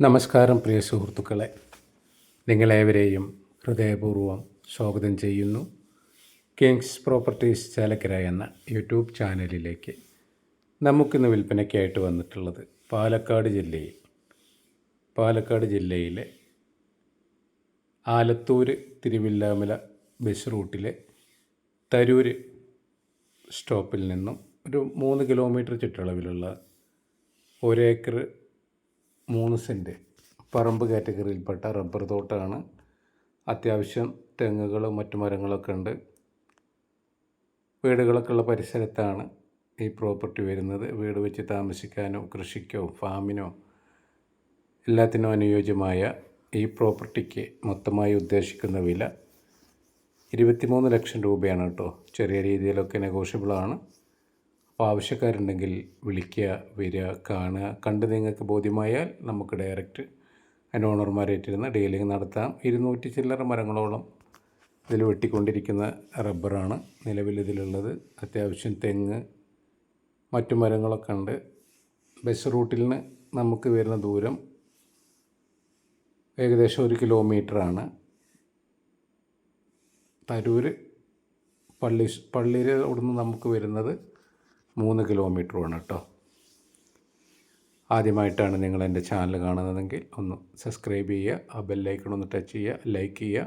നമസ്കാരം പ്രിയ സുഹൃത്തുക്കളെ. നിങ്ങളേവരെയും ഹൃദയപൂർവം സ്വാഗതം ചെയ്യുന്നു. കിങ്സ് പ്രോപ്പർട്ടീസ് ചേലക്കര എന്ന യൂട്യൂബ് ചാനലിലേക്ക് നമുക്കിന്ന് വിൽപ്പനയ്ക്കായിട്ട് വന്നിട്ടുള്ളത് പാലക്കാട് ജില്ലയിൽ പാലക്കാട് ജില്ലയിലെ ആലത്തൂർ തിരുവില്ലാമല ബസ് റൂട്ടിലെ തരൂര് സ്റ്റോപ്പിൽ നിന്നും ഒരു മൂന്ന് കിലോമീറ്റർ ചുറ്റളവിലുള്ള ഒരേക്കർ മൂന്ന് സെന്റ്. പറമ്പ് കാറ്റഗറിയിൽപ്പെട്ട റബ്ബർ തോട്ടമാണ് അത്യാവശ്യം തെങ്ങുകളും മറ്റു മരങ്ങളൊക്കെ ഉണ്ട്. വീടുകളൊക്കെ ഉള്ള പരിസരത്താണ് ഈ പ്രോപ്പർട്ടി വരുന്നത്. വീട് വെച്ച് താമസിക്കാനോ കൃഷിക്കോ ഫാമിനോ എല്ലാത്തിനും അനുയോജ്യമായ ഈ പ്രോപ്പർട്ടിക്ക് മൊത്തമായി ഉദ്ദേശിക്കുന്ന വില ഇരുപത്തിമൂന്ന് ലക്ഷം രൂപയാണ് കേട്ടോ. ചെറിയ രീതിയിലൊക്കെ നെഗോഷ്യബിളാണ് അപ്പോൾ ആവശ്യക്കാരുണ്ടെങ്കിൽ വിളിക്കുക വരിക കാണുക. കണ്ട് നിങ്ങൾക്ക് ബോധ്യമായാൽ നമുക്ക് ഡയറക്റ്റ് അതിന്റെ ഓണർമാരായിട്ടിരുന്ന് ഡീലിംഗ് നടത്താം. ഇരുന്നൂറ്റി ചില്ലറ മരങ്ങളോളം ഇതിൽ വെട്ടിക്കൊണ്ടിരിക്കുന്ന റബ്ബറാണ് നിലവിൽ ഇതിലുള്ളത്. അത്യാവശ്യം തെങ്ങ് മറ്റു മരങ്ങളൊക്കെ ഉണ്ട്. ബസ് റൂട്ടിൽ നിന്ന് നമുക്ക് വരുന്ന ദൂരം ഏകദേശം ഒരു കിലോമീറ്ററാണ്. തരൂർ പള്ളി പള്ളിയിൽ അവിടുന്ന് നമുക്ക് വരുന്നത് മൂന്ന് കിലോമീറ്ററുമാണ് കേട്ടോ ആദ്യമായിട്ടാണ് നിങ്ങൾ എന്റെ ചാനൽ കാണുന്നതെങ്കിൽ ഒന്ന് സബ്സ്ക്രൈബ് ചെയ്യുക ആ ബെല്ലൈക്കൺ ഒന്ന് ടച്ച് ചെയ്യുക ലൈക്ക് ചെയ്യുക.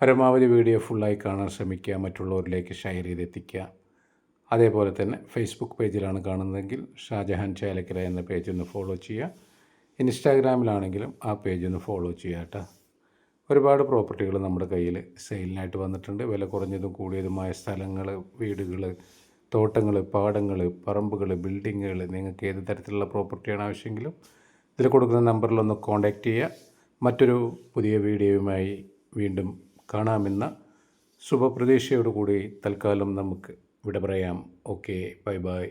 പരമാവധി വീഡിയോ ഫുള്ളായി കാണാൻ ശ്രമിക്കുക മറ്റുള്ളവരിലേക്ക് ഷെയർ ചെയ്തെത്തിക്കുക. അതേപോലെ തന്നെ ഫേസ്ബുക്ക് പേജിലാണ് കാണുന്നതെങ്കിൽ ഷാജഹാൻ ചേലക്കര എന്ന പേജ് ഒന്ന് ഫോളോ ചെയ്യുക. ഇൻസ്റ്റാഗ്രാമിലാണെങ്കിലും ആ പേജ് ഒന്ന് ഫോളോ ചെയ്യുക കേട്ടോ ഒരുപാട് പ്രോപ്പർട്ടികൾ നമ്മുടെ കയ്യിൽ സെയിലിനായിട്ട് വന്നിട്ടുണ്ട്. വില കുറഞ്ഞതും കൂടിയതുമായ സ്ഥലങ്ങൾ വീടുകൾ തോട്ടങ്ങൾ പാടങ്ങൾ പറമ്പുകൾ ബിൽഡിങ്ങുകൾ നിങ്ങൾക്ക് ഏത് തരത്തിലുള്ള പ്രോപ്പർട്ടിയാണ് ആവശ്യമെങ്കിലും ഇതിൽ കൊടുക്കുന്ന നമ്പറിലൊന്ന് കോൺടാക്റ്റ് ചെയ്യുക. മറ്റൊരു പുതിയ വീഡിയോയുമായി വീണ്ടും കാണാമെന്ന ശുഭപ്രതീക്ഷയോടുകൂടി തൽക്കാലം നമുക്ക് വിട പറയാം. Okay bye bye